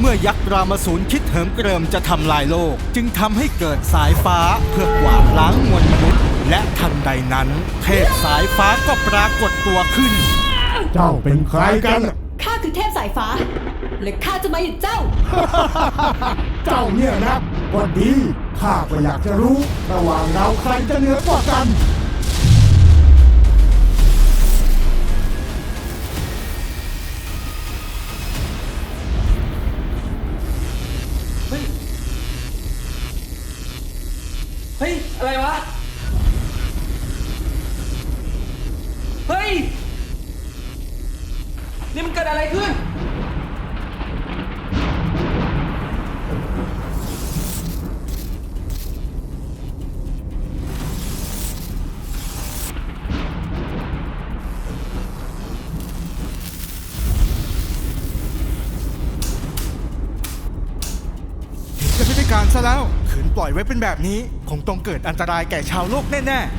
เมื่อยักษ์รามาสูรคิดเหิมเกริมจะทำลายโลก จึงทำให้เกิดสายฟ้าเพื่อกวาดล้างมวลมนุษย์ และทันใดนั้น เทพสายฟ้าก็ปรากฏตัวขึ้น เจ้าเป็นใครกัน ข้าคือเทพสายฟ้า และข้าจะมาหยุดเจ้า เจ้าเนี่ยนะก็ดี ข้าก็อยากจะรู้ ระหว่างเราใครจะเหนือกว่ากัน เฮ้ย อะไรวะ เฮ้ย นี่มันเกิดอะไรขึ้น การซะแล้ว ขืนปล่อยไว้เป็นแบบนี้ คงต้องเกิดอันตรายแก่ชาวโลกแน่ๆ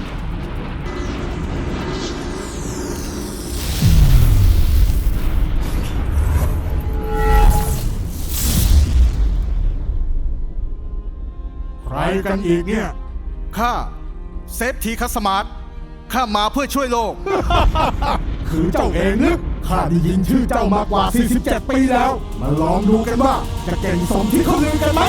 ใครกันอีกเนี่ย ข้า เซฟทีคัสมาร์ทข้ามาเพื่อช่วยโลก คือเจ้าเองนึกข้าได้ยินชื่อเจ้ามากว่า 47 ปีแล้ว มาลองดูกันว่า จะเก่งสมที่เขาลือกันไหม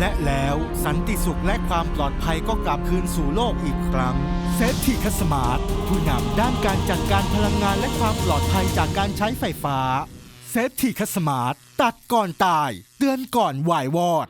และแล้วสันติสุขและความปลอดภัยก็กลับคืนสู่โลกอีกครั้งเซฟทีคัสมาร์ทผู้นำด้านการจัดการพลังงานและความปลอดภัยจากการใช้ไฟฟ้าเซฟทีคัสมาร์ทตัดก่อนตาย เตือนก่อนวายวอด